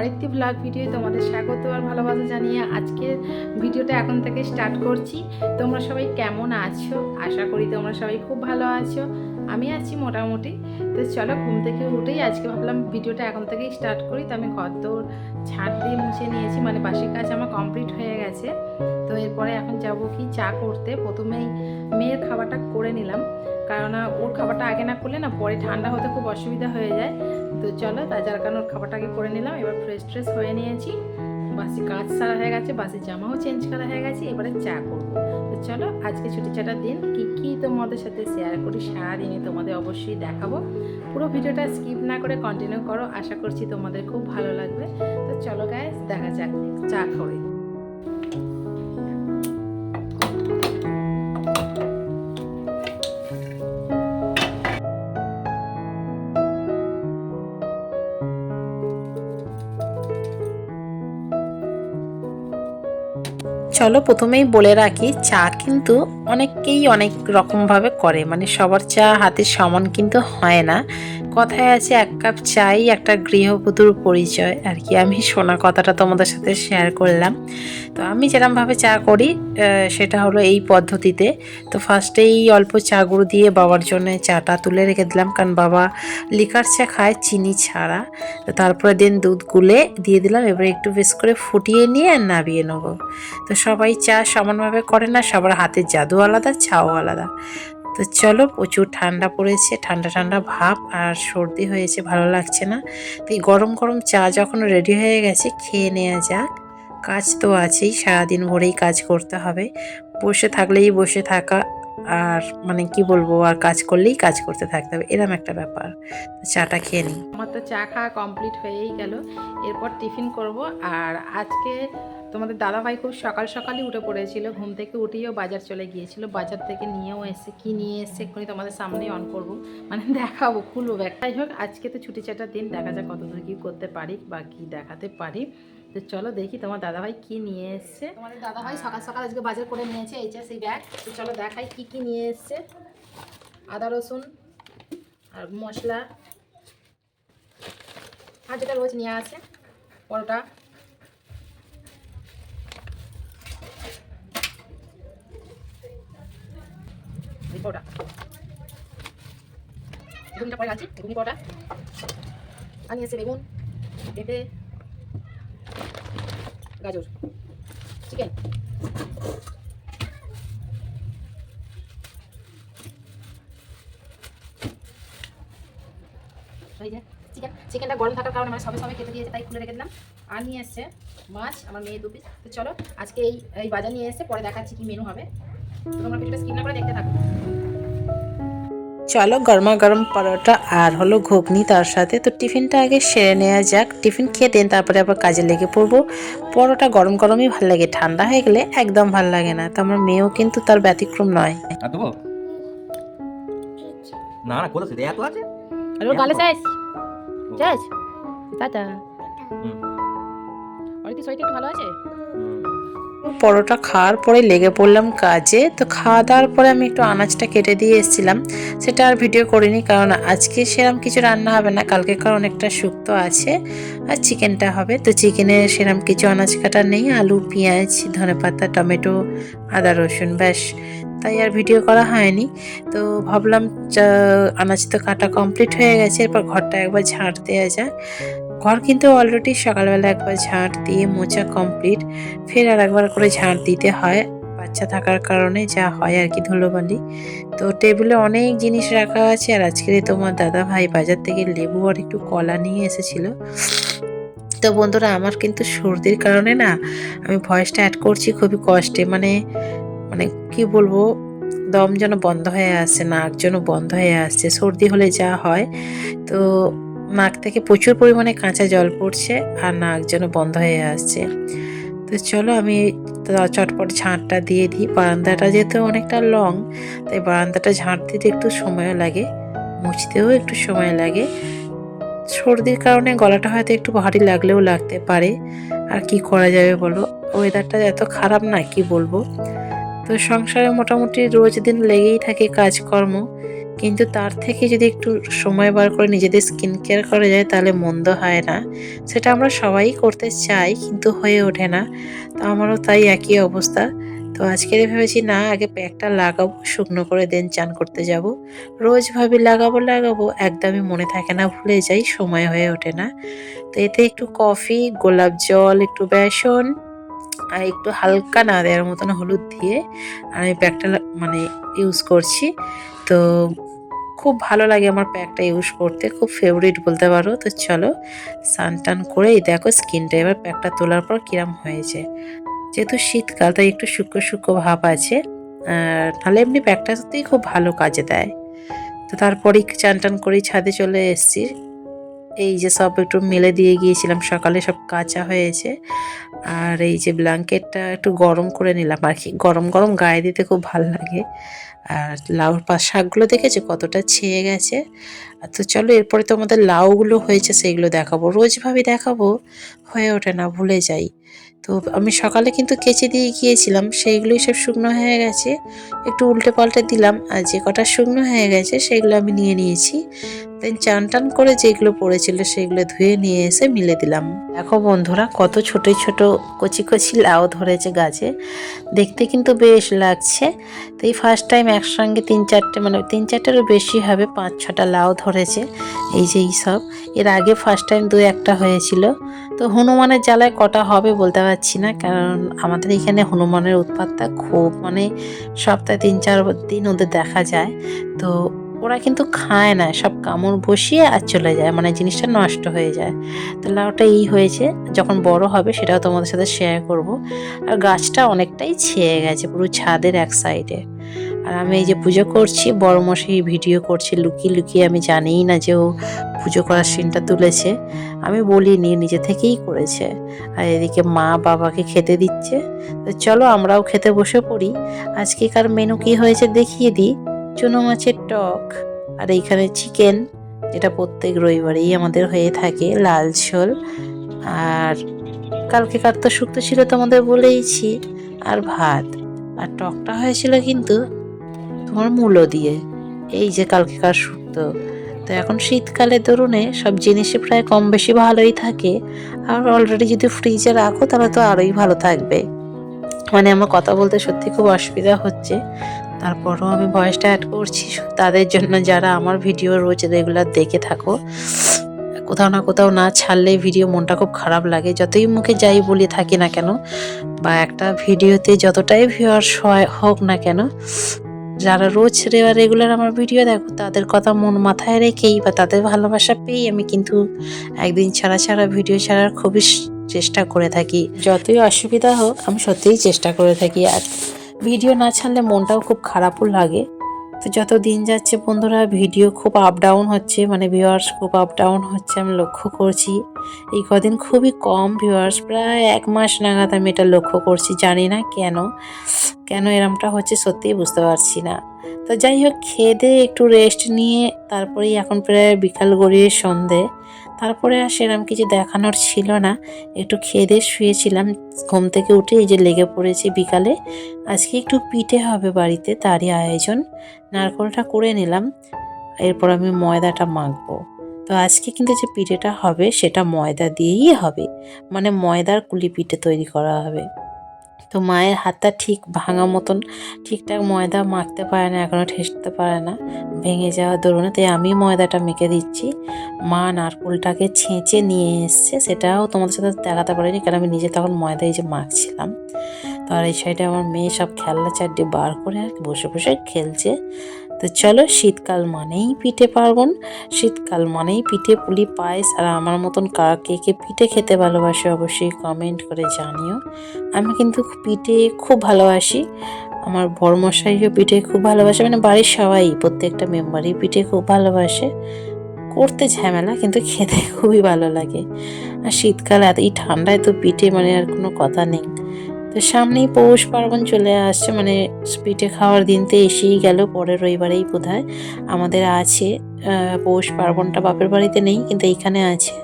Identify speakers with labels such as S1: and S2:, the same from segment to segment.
S1: আরেকটি vlog video তোমাদের স্বাগত আর ভালোবাসা জানিয়ে আজকের ভিডিওটা এখন থেকে স্টার্ট করছি। তোমরা সবাই কেমন আছো? আশা করি তোমরা সবাই খুব ভালো আছো। আমি আছি মোটামুটি। তো চলো ঘুম থেকে উঠেই আজকে ভাবলাম ভিডিওটা এখন থেকেই স্টার্ট করি। তো আমি ঘর ছাদ দিয়ে মুছে নিয়েছি। মানে বাসি কাজ আমার কমপ্লিট হয়ে গেছে। তো এরপরে এখন যাব কি চা করতে। প্রথমেই মেয়ের খাবারটা করে নিলাম। কারণ ওর খাবারটা আগে না করলে না, পরে ঠান্ডা হতে খুব অসুবিধা হয়ে যায়। তো চলো তাই যার কারণে খাবারটাকে করে নিলাম, এবার ফ্রেশ ট্রেশ হয়ে নিয়েছি। বাসি কাজ সারা হয়ে গেছে, বাসি জামাও চেঞ্জ করা হয়ে গেছে, এবারে চা করব। তো চলো আজকে ছুটি চাটার দিন, কী কী তোমাদের সাথে শেয়ার করি সারাদিনই তোমাদের অবশ্যই দেখাবো। পুরো ভিডিওটা স্কিপ না করে কন্টিনিউ করো, আশা করছি তোমাদের খুব ভালো লাগবে। তো চলো গায়ে দেখা যাক, চা করে চলো প্রথমেই বলে রাখি চা কিন্তু অনেককেই অনেক রকমভাবে করে। মানে সবার চা হাতের সমান কিন্তু হয় না। কথায় আছে, এক কাপ চাই, একটা গৃহবধূর পরিচয়। আর কি, আমি শোনা কথাটা তোমাদের সাথে শেয়ার করলাম। তো আমি যেরমভাবে চা করি সেটা হলো এই পদ্ধতিতে। তো ফার্স্টেই অল্প চা গুঁড়ো দিয়ে বাবার জন্য চাটা তুলে রেখে দিলাম। কারণ বাবা লিকার চা খায়, চিনি ছাড়া। তো তারপরে দিন দুধ গুলে দিয়ে দিলাম। এবারে একটু বেশ করে ফুটিয়ে নিয়ে আর নাবিয়ে নেব। তো সবাই চা সমানভাবে করে না, সবার হাতের জাদু আলাদা চাও আলাদা। তো চলো প্রচুর ঠান্ডা পড়েছে, ঠান্ডা ঠান্ডা ভাব আর সর্দি হয়েছে, ভালো লাগছে না। তো এই গরম গরম চা যখন রেডি হয়ে গেছে, খেয়ে নেওয়া যাক। কাজ তো আছেই, সারাদিন ভরেই কাজ করতে হবে। বসে থাকলেই বসে থাকা আর মানে কি বলব, আর কাজ করলেই কাজ করতে থাকতে হবে, এরম একটা ব্যাপার। চাটা খেয়ে নিই। আমার তো চা খাওয়া কমপ্লিট হয়েই গেল। এরপর টিফিন করব, আর আজকে তোমাদের দাদাভাই খুব সকাল সকালই উঠে পড়েছিল। ঘুম থেকে উঠেও বাজার চলে গিয়েছিল। বাজার থেকে নিয়েও এসে, কি নিয়ে এসে এক্ষুনি তোমাদের সামনেই অন করব। মানে দেখাবো, খুলবো। ব্যাগ যাই হোক, আজকে তো ছুটি চাটার দিন, দেখা যাক কতদূর কী করতে পারি বা কী দেখাতে পারি। তো চলো দেখি তোমার দাদাভাই কি নিয়ে এসছে। তোমাদের দাদাভাই সকাল সকাল আজকে বাজার করে নিয়েছে এই যে সেই ব্যাগ। তো চলো দেখাই কি কি নিয়ে এসছে। আদা রসুন আর মশলা। আর যেটা রোজ নিয়ে আসে, পরোটা। পরোটা ঘুগনিটা পরে আছি ঘুগনি পরোটা আর নিয়েছে বেগুন, পেঁপে। গাজর। চিকেন চিকেন চিকেনটা গরম থাকার কারণে মানে সবে সবে কেটে দিয়েছে, তাই খুলে রেখে দিলাম। আর নিয়ে এসছে মাছ, আমার মেয়ে দু তো চলো, আজকে এই এই বাজার নিয়ে এসে পরে দেখাচ্ছি কি মেনু হবে। তোমরা ভিডিওটা স্কিপ না করে দেখতে থাকো। চলো গরমা গরম পরোটা আর হলো ঘুগনি তার সাথে। তো টিফিনটা আগে সেরে নেওয়া যাক। টিফিন খেয়ে দেন তারপরে আবার কাজে লেগে পড়ব। পরোটা গরম গরমই ভালো লাগে ঠান্ডা হয়ে গেলে একদম ভালো লাগে না। তো আমার মেয়েও কিন্তু তার ব্যতিক্রম নয়।
S2: না না কোথা থেকে এত আছে?
S1: আর গালে টাটা। অরিতি শরীরটা ভালো আছে। পরোটা খাওয়ার পরে লেগে পড়লাম কাজে। তো খাওয়া দাওয়ার পরে আমি একটু আনাজটা কেটে দিয়ে এসেছিলাম। সেটা আর ভিডিও করিনি কারণ আজকে সেরকম কিছু রান্না হবে না, কালকে কারণ অনেকটা শুক্তো আছে আর চিকেনটা হবে। তো চিকেনে সেরকম কিছু আনাজ কাটা নেই, আলু, পেঁয়াজ, ধনেপাতা, টমেটো, আদা, রসুন, ব্যাস। তাই আর ভিডিও করা হয়নি। তো ভাবলাম আনাজ তো কাটা কমপ্লিট হয়ে গেছে, এরপর ঘরটা একবার ঝাঁট দেওয়া যাক। ঘর কিন্তু অলরেডি সকালবেলা একবার ঝাঁট দিয়ে মোচা কমপ্লিট ফের আর একবার করে ঝাঁট দিতে হয়। বাচ্চা থাকার কারণে যা হয় আর কি ধুলোবালি। তো টেবিলে অনেক জিনিস রাখা আছে আর আজকে তোমার দাদা ভাই বাজার থেকে লেবু আর একটু কলা নিয়ে এসেছিল। তো বন্ধুরা, আমার কিন্তু সর্দির কারণে না আমি ভয়েসটা অ্যাড করছি খুবই কষ্টে। মানে মানে কি বলব, দম যেন বন্ধ হয়ে আসছে নাক যেন বন্ধ হয়ে আসছে, সর্দি হলে যা হয়। তো নাক থেকে প্রচুর পরিমাণে কাঁচা জল পড়ছে আর নাক যেন বন্ধ হয়ে আসছে। তো চলো আমি চটপট ঝাঁটটা দিয়ে দিই। বারান্দাটা যেহেতু অনেকটা লং, তাই বারান্দাটা ঝাঁট দিতে একটু সময় লাগে, মুছতেও একটু সময় লাগে। সর্দির কারণে গলাটা হয়তো একটু ভারী লাগলেও লাগতে পারে। আর কি করা যাবে বলো? ওয়েদারটা এত খারাপ না, কি বলব? তো সংসারে মোটামুটি রোজ দিন লেগেই থাকে কাজকর্ম। কিন্তু তার থেকে যদি একটু সময় বার করে নিজেদের স্কিন কেয়ার করা যায়, তাহলে মন্দ হয় না। সেটা আমরা সবাই করতে চাই, কিন্তু হয়ে ওঠে না। তো আমারও তাই একই অবস্থা। তো আজকে ভেবেছি, না, আগে প্যাকটা লাগাবো, শুকনো করে দেন চান করতে যাব। রোজ ভাবি, লাগাবো লাগাবো। একদমই মনে থাকে না, ভুলে যাই, সময় হয়ে ওঠে না। তো এতে একটু কফি, গোলাপ জল, একটু বেসন, আর একটু হালকা না দেওয়ার মতন হলুদ দিয়ে আর আমি প্যাকটা মানে ইউজ করছি। তো খুব ভালো লাগে আমার প্যাকটা ইউজ করতে, খুব ফেভারিট বলতে পারো। তো চলো, স্নান টান করে এই দেখো স্কিনটা এবার প্যাকটা তোলার পর কিরম হয়েছে। যেহেতু শীতকাল, তাই একটু শুকো শুকো ভাব আছে। নাহলে এমনি প্যাকটা সত্যিই খুব ভালো কাজে দেয়। তো তারপরেই চান টান করেই ছাদে চলে এসেছি। এই যে সব একটু মেলে দিয়ে গিয়েছিলাম, সকালে সব কাঁচা হয়েছে। আর এই যে ব্ল্যাঙ্কেটটা একটু গরম করে নিলাম আর কি। গরম গরম গায়ে দিতে খুব ভালো লাগে। আর লাউ শাকগুলো দেখেছ কতটা ছেয়ে গেছে? আর তো চলো এরপরে তো আমাদের লাউগুলো হয়েছে সেগুলো দেখাবো। রোজভাবে দেখাবো, হয়ে ওঠে না, ভুলে যাই। তো আমি সকালে কিন্তু কেচে দিয়ে গিয়েছিলাম, সেইগুলোই সব শুকনো হয়ে গেছে। একটু উল্টে পাল্টে দিলাম, আর যে কটা শুকনো হয়ে গেছে সেগুলো আমি নিয়ে নিয়েছি। দেন চান টান করে যেগুলো পড়েছিল সেগুলো ধুয়ে নিয়ে এসে মিলে দিলাম। দেখো বন্ধুরা, কত ছোট ছোট কচি কচি লাউ ধরেছে গাছে। দেখতে কিন্তু বেশ লাগছে। তো এই ফার্স্ট টাইম একসঙ্গে তিন চারটে মানে তিন চারটেরও বেশি হবে, পাঁচ ছটা লাউ ধরেছে। এই যে এই সব এর আগে ফার্স্ট টাইম দু একটা হয়েছিল। তো হনুমানের জ্বালায় কটা হবে বলতে পারছি না, কারণ আমাদের এখানে হনুমানের উৎপাতটা খুব মানে সপ্তাহে তিন, চার দিন ওদের দেখা যায়। তো ওরা কিন্তু খায় না, সব কামড় বসিয়ে আর চলে যায় মানে জিনিসটা নষ্ট হয়ে যায়। তো লাউটা এই হয়েছে, যখন বড় হবে সেটাও তোমাদের সাথে শেয়ার করব। আর গাছটা অনেকটাই ছেয়ে গেছে, পুরো ছাদের এক সাইডে আর আমি এই যে পুজো করছি, বড় মশাই ভিডিও করছি, লুকিয়ে লুকিয়ে আমি জানিই না যে ও পুজো করার সিনটা তুলেছে। আমি বলিনি, নিজে থেকেই করেছে। আর এদিকে মা বাবাকে খেতে দিচ্ছে। তো চলো আমরাও খেতে বসে পড়ি। আজকেকার মেনু কি হয়েছে দেখিয়ে দিই। চুনো মাছের টক আর এইখানে চিকেন যেটা প্রত্যেক রবিবারেই আমাদের হয়ে থাকে, লাল ঝোল। আর কালকে কার তো শুক্তো ছিল তোমাদের বলেইছি। আর ভাত। আর টকটা হয়েছিল কিন্তু তোমার মূলো দিয়ে। এই যে কালকেকার শুক্তো তো এখন শীতকালে দরুনে সব জিনিসই প্রায় কম বেশি ভালোই থাকে। আর অলরেডি যদি ফ্রিজে রাখো, তাহলে তো আরোই ভালো থাকবে। মানে আমার কথা বলতে সত্যি খুব অসুবিধা হচ্ছে। তারপরও আমি ভয়েসটা অ্যাড করছি। তাদের জন্য যারা আমার ভিডিও রোজ রেগুলার দেখে থাকো। কোথাও না কোথাও না ছাড়লে ভিডিও মনটা খুব খারাপ লাগে। যতই মুখে যাই বলে থাকি না কেন, বা একটা ভিডিওতে যতটাই ভিউয়ার্স হয়, হোক না কেন যারা রোজ রেগুলার আমার ভিডিও দেখো, তাদের কথা মন মাথায় রেখেই বা তাদের ভালোবাসা পেয়েই আমি কিন্তু একদিন ছাড়া ছাড়া ভিডিও ছাড়ার খুবই চেষ্টা করে থাকি। যতই অসুবিধা হোক, আমি সত্যিই চেষ্টা করে থাকি। আর ভিডিও না ছাড়লে মনটাও খুব খারাপও লাগে। তো যত দিন যাচ্ছে বন্ধুরা ভিডিও খুব আপ ডাউন হচ্ছে মানে ভিউয়ার্স খুব আপ ডাউন হচ্ছে, আমি লক্ষ্য করছি। এই কদিন খুবই কম ভিউয়ার্স প্রায় এক মাস নাগাদ আমি এটা লক্ষ্য করছি, জানি না কেন। কেন এরমটা হচ্ছে সত্যিই বুঝতে পারছি না। তো যাই হোক, খেয়ে একটু রেস্ট নিয়ে তারপরেই এখন প্রায় বিকাল গড়িয়ে সন্ধে। তারপরে আর সেরকম কিছু দেখানোর ছিল না। একটু খেয়ে দিয়ে শুয়েছিলাম, ঘুম থেকে উঠে এই যে লেগে পড়েছি বিকালে। আজকে একটু পিঠে হবে বাড়িতে, তারই আয়োজন। নারকলটা করে নিলাম, এরপর আমি ময়দাটা মাখবো। তো আজকে কিন্তু যে পিঠেটা হবে, সেটা ময়দা দিয়েই হবে। মানে ময়দার কুলি পিঠে তৈরি করা হবে। তো মায়ের হাতটা ঠিক ভাঙা মতন, ঠিকঠাক ময়দা মাখতে পারে না এখনও ঠেসতে পারে না, ভেঙে যাওয়ার দরুনে তাই আমি ময়দাটা মেখে দিচ্ছি। মা নারকোলটাকে ছেঁচে নিয়ে এসছে, সেটাও তোমাদের সাথে দেখাতে পারিনি, কারণ আমি নিজে তখন ময়দা এই যে মাখছিলাম। আর এই সাইডে আমার মেয়ে সব খেলনা চারটি বার করে আর বসে বসে খেলছে। তো চলো শীতকাল মানেই পিঠে পার্বণ। শীতকাল মানেই পিঠে, পুলি, পায়েস আর আমার মতন কার কে কে পিঠে খেতে ভালোবাসে অবশ্যই কমেন্ট করে জানিও। আমি কিন্তু পিঠে খুব ভালোবাসি। আমার বড়মশাইও পিঠে খুব ভালোবাসে। মানে বাড়ির সবাই, প্রত্যেকটা মেম্বারই পিঠে খুব ভালোবাসে। করতে ঝামেলা, কিন্তু খেতে খুবই ভালো লাগে। আর শীতকালে এই ঠান্ডায় তো পিঠে মানে আর কোনো কথা নেই। তো সামনেই পৌষ পার্বণ চলে আসছে মানে পিঠে খাওয়ার দিন তো এসেই গেল, পরের রবিবারেই বোধ আমাদের আছে পৌষ পার্বণটা বাপের বাড়িতে নেই, কিন্তু এইখানে আছে।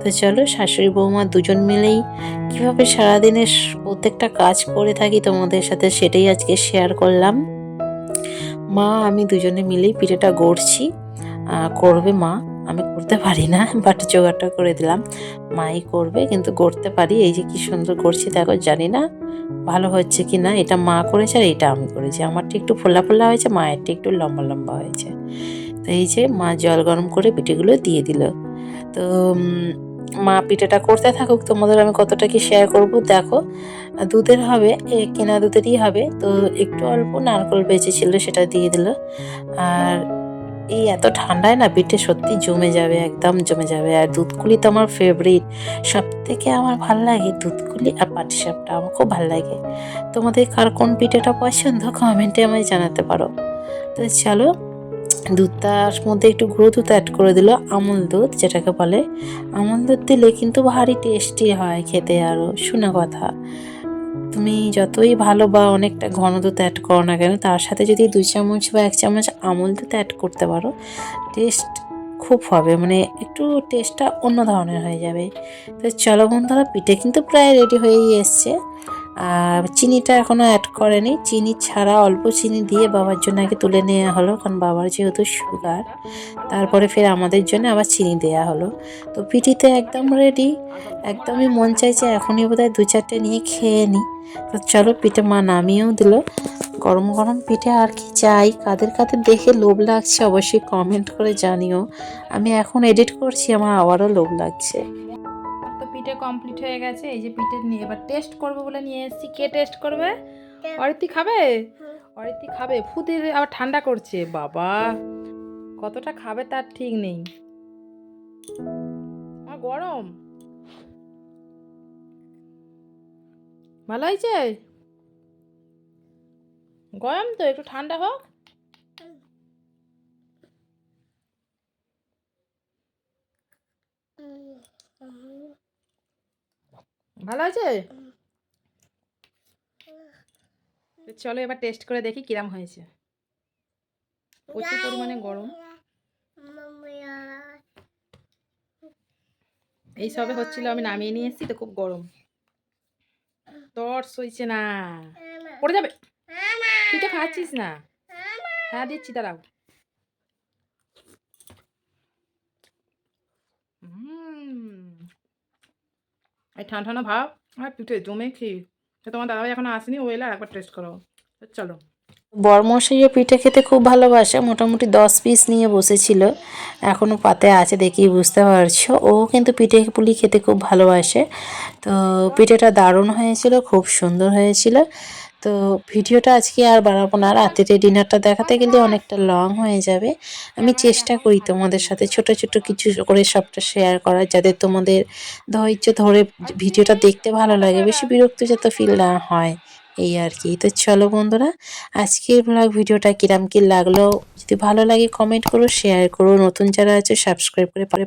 S1: তো চলো, শাশুড়ি বৌমা দুজন মিলেই কীভাবে সারাদিনের প্রত্যেকটা কাজ করে থাকি তোমাদের সাথে সেটাই আজকে শেয়ার করলাম। মা, আমি দুজনে মিলেই পিঠেটা গড়ছি করবে মা। আমি করতে পারি না বাট জোগাড়টা করে দিলাম। মাই করবে, কিন্তু গড়তে পারি। এই যে কি সুন্দর করছি দেখো, জানি না ভালো হচ্ছে কি না। এটা মা করেছে আর এটা আমি করেছি। আমারটা একটু ফোলা ফোলা হয়েছে, মায়েরটা একটু লম্বা লম্বা হয়েছে। তো এই যে মা জল গরম করে পিঠেগুলো দিয়ে দিল। তো মা পিঠেটা করতে থাকুক, তোমাদের আমি কতটা কি শেয়ার করব? দেখো, দুধের হবে কেনা দুধেরই হবে। তো একটু অল্প নারকল বেঁচেছিল, সেটা দিয়ে দিল। আর এই এত ঠান্ডায় না পিঠে সত্যি জমে যাবে, একদম জমে যাবে। আর দুধকুলি তো আমার ফেভারিট সব থেকে আমার ভালো লাগে দুধকুলি আর পাটিসাপটা, আমার খুব ভালো লাগে। তোমাদের কার কোন পিঠেটা পছন্দ? কমেন্টে আমায় জানাতে পারো। তো চলো, দুধটার মধ্যে একটু গুঁড়ো দুধ অ্যাড করে দিল, আমুল দুধ, যেটাকে বলে। আমুল দুধ দিলে কিন্তু ভারী টেস্টি হয় খেতে আরও শোনা কথা। তুমি যতই ভালো বা অনেকটা ঘন দুধ অ্যাড করো না কেন, তার সাথে যদি দুই চামচ বা এক চামচ আমল দুধ অ্যাড করতে পারো টেস্ট খুব হবে মানে একটু টেস্টটা অন্য ধরনের হয়ে যাবে। তো চলো বন্ধুরা, পিঠে কিন্তু প্রায় রেডি হয়েই এসছে। আর চিনিটা এখনও অ্যাড করেনি। চিনি ছাড়া অল্প চিনি দিয়ে বাবার জন্য আগে তুলে নেওয়া হলো, কারণ বাবার যেহেতু সুগার তারপরে ফের আমাদের জন্য আবার চিনি দেওয়া হলো। তো পিঠিতে একদম রেডি একদমই মন চাইছে এখনই বোধহয় দু চারটে নিয়ে খেয়ে নিই তো চলো পিঠে মা নামিয়েও দিল। গরম গরম পিঠে আর কি চাই, কাদের কাদের দেখে লোভ লাগছে অবশ্যই কমেন্ট করে জানিও। আমি এখন এডিট করছি, আমার আবারও লোভ লাগছে।
S3: পিঠে কমপ্লিট হয়ে গেছে। এই যে পিঠে নিয়ে এবার টেস্ট করব বলে নিয়ে এসেছি। কে টেস্ট করবে? অরিতি খাবে? অরিতি খাবে। ফুদি আবার ঠান্ডা করছে। বাবা কতটা খাবে তার ঠিক নেই। আমার গরম। ভালো হয়েছে? গরম তো একটু ঠান্ডা হোক। ভালো আছে? চলো এবার টেস্ট করে দেখি কিরাম হয়েছে। প্রচুর পরিমাণে গরম। এই সবে হচ্ছিল আমি নামিয়ে নিয়ে এসেছি তো খুব গরম। তর সইছে না। পড়ে যাবে। তুই তো খাচ্ছিস না। হ্যাঁ দিচ্ছি দাঁড়াও। উম। এই ঠান্ডা ঠান্ডা ভাব। আর পিঠে জমে খেয়ে। তো তোমার দাদাভাই এখন আসেনি ও এলে একবার টেস্ট করো চলো চলো।
S1: বরমশাইও পিঠে খেতে খুব ভালোবাসে মোটামুটি দশ পিস নিয়ে বসেছিল। এখনও পাতে আছে দেখি বুঝতে পারছ? ও কিন্তু পিঠে পুলি খেতে খুব ভালোবাসে। তো পিঠেটা দারুণ হয়েছিল খুব সুন্দর হয়েছিল। তো ভিডিওটা আজকে আর বাড়াবো না। রাত্রিতে ডিনারটা দেখাতে গেলে অনেকটা লং হয়ে যাবে। আমি চেষ্টা করি তোমাদের সাথে ছোট ছোট কিছু করে সবটা শেয়ার করার, যাতে তোমাদের ধৈর্য ধরে ভিডিওটা দেখতে ভালো লাগে। বেশি বিরক্ত যাতে ফিল না হয়, এই আর কি। তো চলো বন্ধুরা, আজকের ব্লগ ভিডিওটা কিরাম কি লাগল? যদি ভালো লাগে কমেন্ট করো শেয়ার করো। নতুন যারা আছে সাবস্ক্রাইব করে